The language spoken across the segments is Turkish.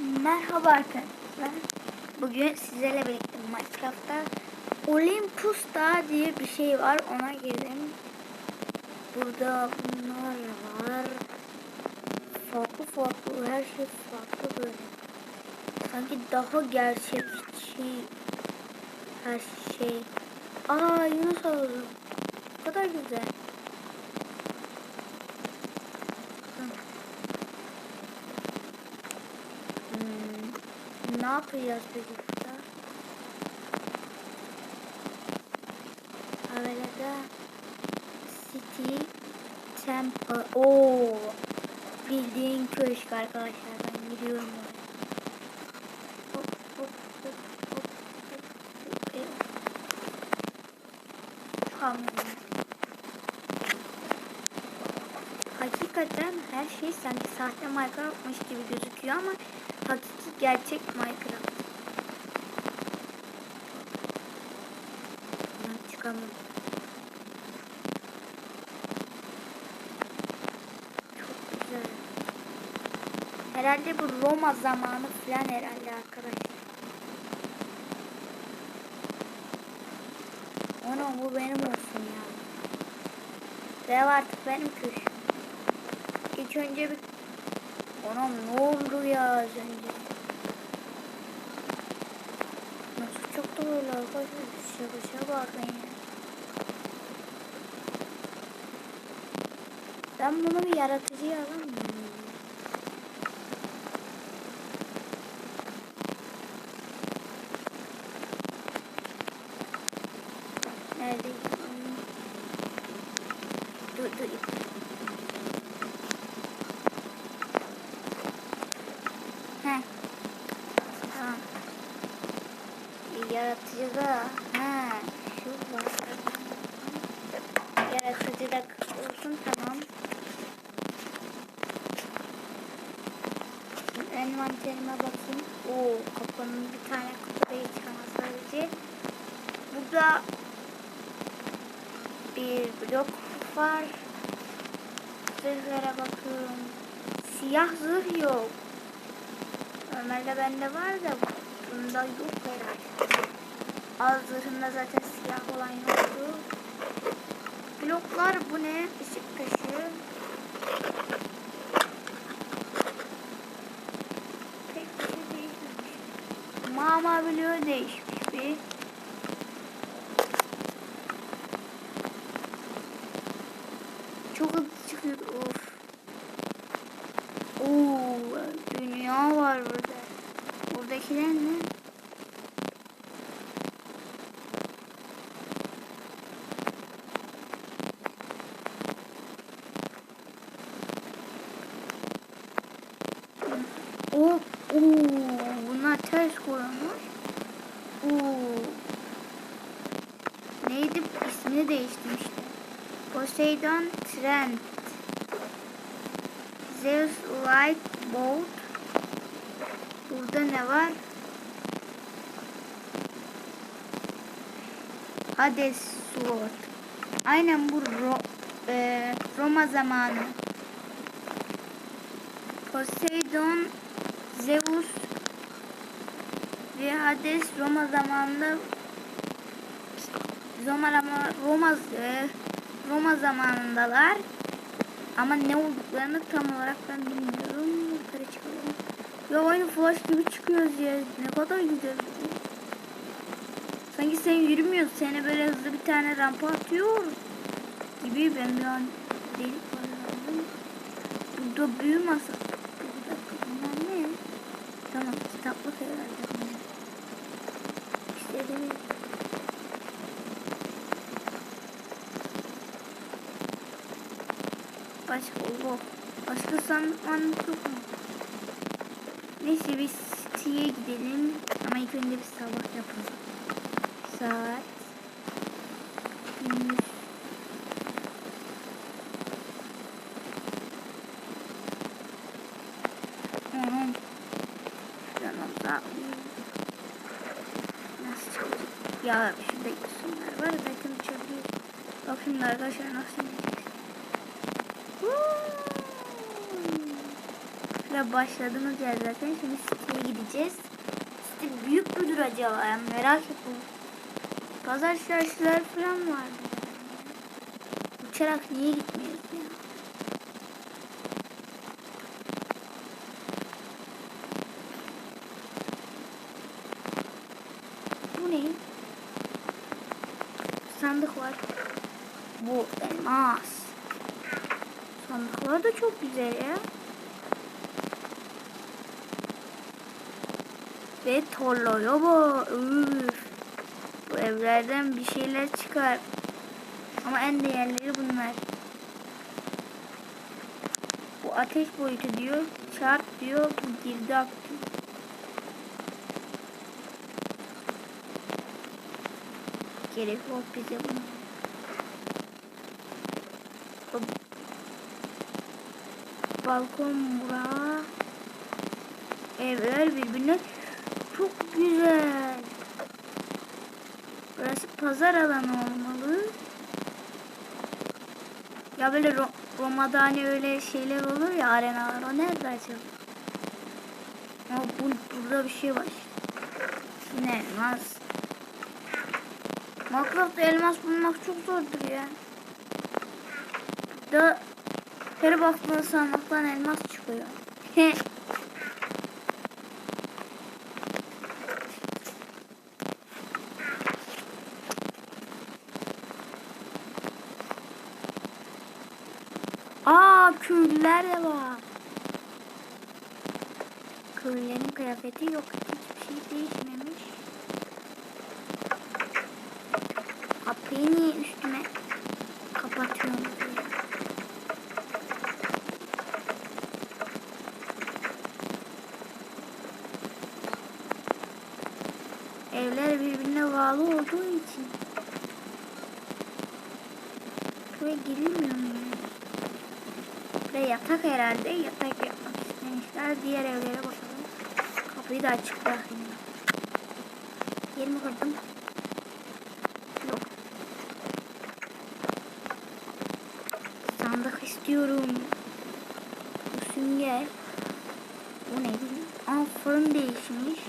Merhaba arkadaşlar. Bugün sizlerle birlikte Minecraft'ta Olympus Dağı diye bir şey var. Ona gelin. Burada bunlar var. Farklı farklı her şey farklı böyle. Sanki daha gerçekçi her şey. Aa Yunus havuzu. Ne kadar güzel. Ne yapacağız peki burada? Havelada City Temple. Oo, bildiğin köşk arkadaşlar. Ben gidiyorum oraya. Hakikaten her şey sanki sahte Minecraft'mış gibi gözüküyor ama hakiki gerçek Minecraft. Ben çıkamam. Çok güzel. Herhalde bu Roma zamanı falan herhalde arkadaşlar. Ana bu benim olsun ya. Ve artık benim köşem. İlk önce bir... Anam ne oldu ya az önce? Nasıl da böyle arkadaşlar? Şaka bakın ya. Ben bunu bir yaratıcıya alamıyorum. Nerede? Dur dur. Heh. Tamam. Yaratıcıda. Ha. Şu var. Yaratıcıda olsun tamam. Şimdi envanterime bakayım. Oo kapının bir tane kutuda çıkamaz sadece. Burada bir blok var. Zırhlara bakıyorum. Siyah zırh yok. Normalde bende var da bunda yok herhalde. Zırhında zaten siyah olan yoktu. Bloklar bu ne? Işık taşı. Pek bir şey değişmemiş. Mama bloğu değişmiş bir. Çok hızlı çıkıyor. Of. Oo, dünya var burada. Buradakiler ne? Oo, bunlar ters koyulmuş. Oo. Neydi? İsmini değiştirmişler. Poseidon Trent. Zeus Light Bolt. Burada ne var? Hades Sword. Aynen bu Ro e, Roma zamanı. Poseidon, Zeus ve Hades Roma zamanında Roma Roma e, Roma zamanındalar. Ama ne olduklarını tam olarak ben bilmiyorum. Yukarı çıkalım. Ya aynı flash gibi çıkıyoruz ya. Ne kadar güzel. Sanki sen yürümüyorsun. Seni böyle hızlı bir tane rampa atıyor gibi. Ben bir an delik var. Burada büyü. Bir dakika bunlar ne? Tamam kitaplık herhalde. demek. Başka o Başka sandık mandık yok mu? Neyse biz City'ye gidelim. Ama ilk önce bir sabah yapalım. Saat. Gündüz. Onun. Yanımda. Nasıl çıkacak? Ya şurada yosunlar var. Zaten uçabiliyor. Bak şimdi arkadaşlar nasıl ineceğiz. Arkadaşlar başladığımız yer zaten. Şimdi siteye gideceğiz. Site büyük müdür acaba? Yani merak ettim. Pazar çarşılar falan var. Uçarak niye gitmiyoruz ya? Bu ne? Sandık var. Bu elmas. Sandıklar da çok güzel ya. Ve torloya bu. Üf. Bu evlerden bir şeyler çıkar. Ama en değerleri bunlar. Bu ateş boyutu diyor. Çarp diyor. Bu girdap diyor. Gerek yok bize bunu. Bu balkon bura. Evler birbirine çok güzel. Burası pazar alanı olmalı. Ya böyle Ro Roma'da hani öyle şeyler olur ya arenalar. O nerede acaba? Ama bu, burada bir şey var. Yine elmas. Minecraft'ta elmas bulmak çok zordur ya. Da her baktığın sandıktan elmas çıkıyor. Aa köylüler de var. Köylülerin kıyafeti yok. Hiçbir şey değişmemiş. Kapıyı niye üstüme kapatıyorum. Evler birbirine bağlı olduğu için. Buraya girilmiyor mu? Ve yatak herhalde. Yatak yapmak istemişler. Diğer evlere bakalım. Kapıyı da açık bırakayım. Yerimi kırdım. Sandık istiyorum. Bu sünger. Bu neydi? Aa fırın değişmiş.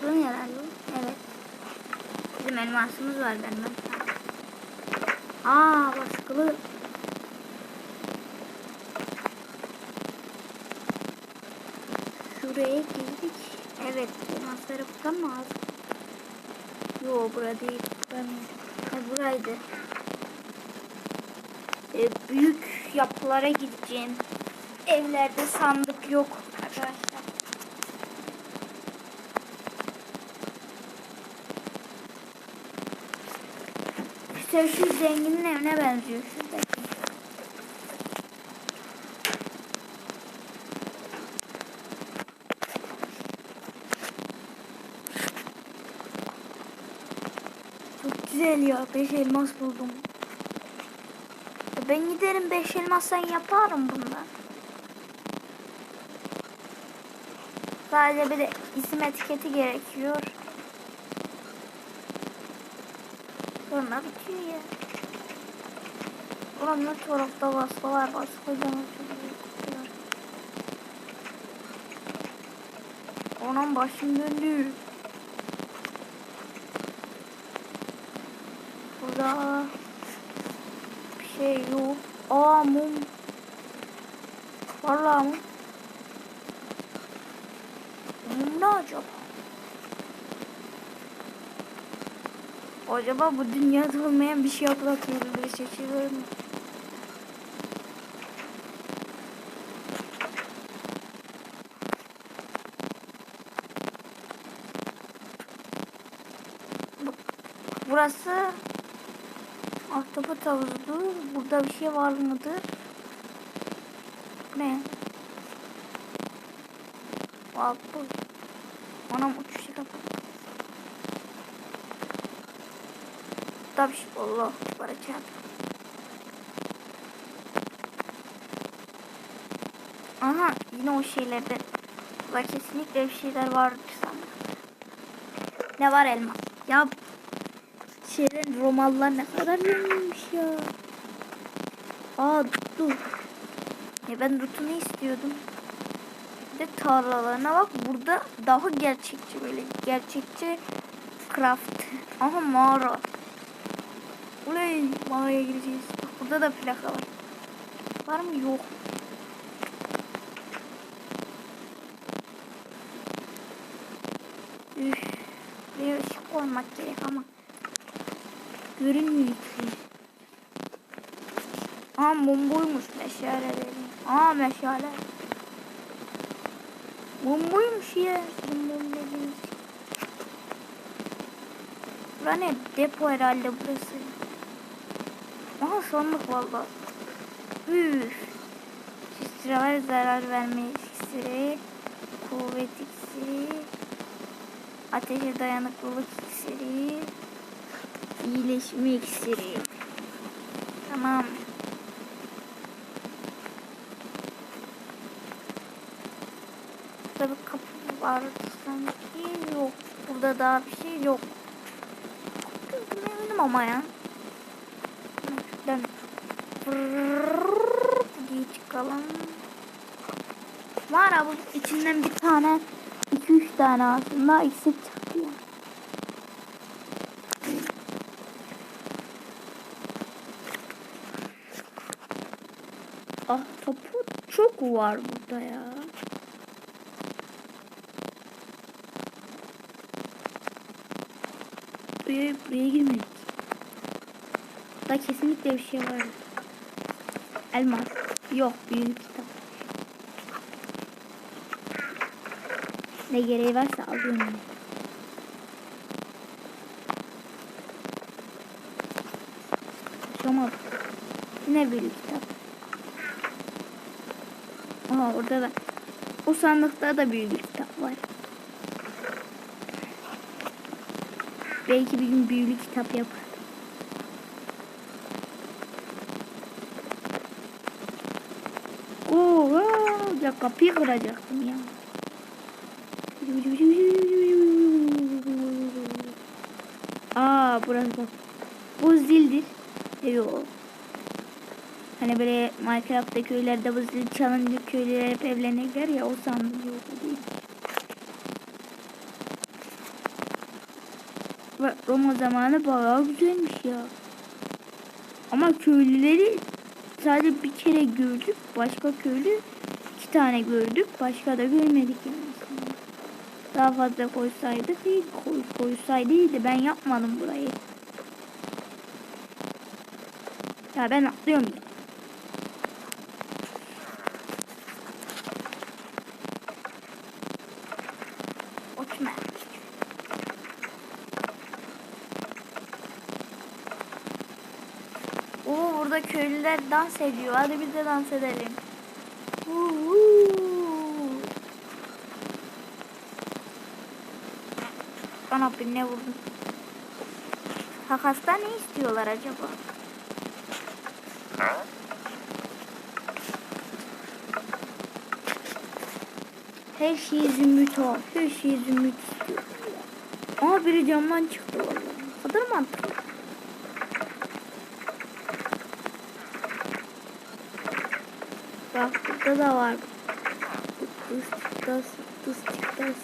Fırın herhalde. Evet. Bizim elmasımız var benim. Aa baskılı. Şuraya girdik. Evet, elmasları buradan mı aldık? Yo, bura değil. Ben, ha, buraydı. Ee, büyük yapılara gideceğim. Evlerde sandık yok arkadaşlar. İşte şu zenginin evine benziyor. Şuradaki. Çok güzel ya. Beş elmas buldum. Ben giderim beş elmasdan yaparım bundan. Sadece bir de isim etiketi gerekiyor. Sonra bitiyor ya. Ulan ne tarafta baskı var. Baskı canı çok Onun başım döndü. Burada şey yok. Aa mum. Vallahi mum. Mum ne acaba? Acaba bu dünyada olmayan bir şey şaşırıyor mu? Bu- Burası Ahtapot havuzudur. Burada bir şey var mıdır? Ne? Bak bu. Anam uçuşu kapat. Burada bir şey. Allah. Para çarp. Aha yine o şeylerde. Burada kesinlikle bir şeyler vardır sanırım. Ne var elma? Ya şeyden Romalılar ne kadar zenginmiş ya. Aa dur. Ya ben rutunu istiyordum. böyle tarlalarına bak. Burada daha gerçekçi böyle gerçekçi craft. Aha mağara. Uley mağaraya gireceğiz. Burada da plaka var. Var mı? Yok. Üf. Buraya ışık koymak gerek ama görünmüyor ki. Aa mumbuymuş meşaleleri. Aa meşale. Mumbuymuş ya. Mum dediğiniz. Bura ne? Depo herhalde burası. Aha sandık valla. Üf. Şiştireler zarar verme iksiri. Kuvvet iksiri. Ateşe dayanıklılık iksiri. İyileşme iksiri. Tamam. Burada kapı var sanki. Yok. Burada daha bir şey yok. Eminim ama ya. Şuradan diye çıkalım. Var abi içinden bir tane 2-3 tane aslında eksik çıktı ya. Ah topu çok var burada ya. Buraya, buraya girmedik. Burada kesinlikle bir şey var. Elmas. Yok büyük kitap. Ne gereği varsa alıyorum. Tamam. Yine büyük kitap. Orada da. O sandıkta da büyük kitap var. Belki bir gün büyülü kitap yapar. Oo, ya kapıyı kıracaktım ya. Aa burası. Bu zildir. Yok. Hani böyle Minecraft'ta köylerde zil çalınca köylüler hep evlenirler ya o sandım yok değil. Roma zamanı bayağı güzelmiş ya. Ama köylüleri sadece bir kere gördük. Başka köylü iki tane gördük. Başka da görmedik yani. Daha fazla koysaydık iyi. Koy, koysaydı iyiydi. Ben yapmadım burayı. Ya ben atlıyorum ya. Uçma. Oo burada köylüler dans ediyor. Hadi biz de dans edelim. Ana ne vurdun? Takasta ne istiyorlar acaba? Her şey zümrüt o. Her şey zümrüt istiyor. Aa biri camdan çıktı kadar mantıklı. Bak burada da var. Dız dız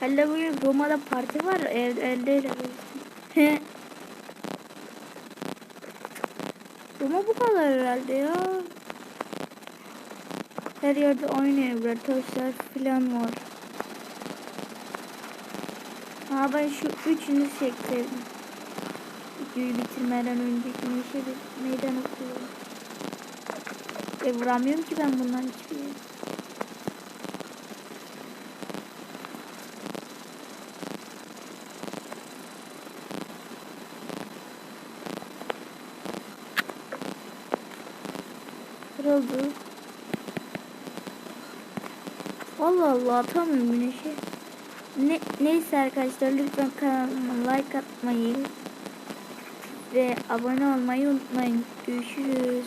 Hele bugün Roma'da parti var. Ev, elde. Roma bu kadar herhalde ya. Her yerde aynı evler, taşlar falan var. Ha ben şu üçünü çektim. Videoyu bitirmeden önceki neşe meydan okuyorum. E vuramıyorum ki ben bundan hiçbir yere. Kırıldı. Allah Allah atamıyorum güneşe. Ne, neyse arkadaşlar lütfen kanalıma like atmayı ve abone olmayı unutmayın. Görüşürüz.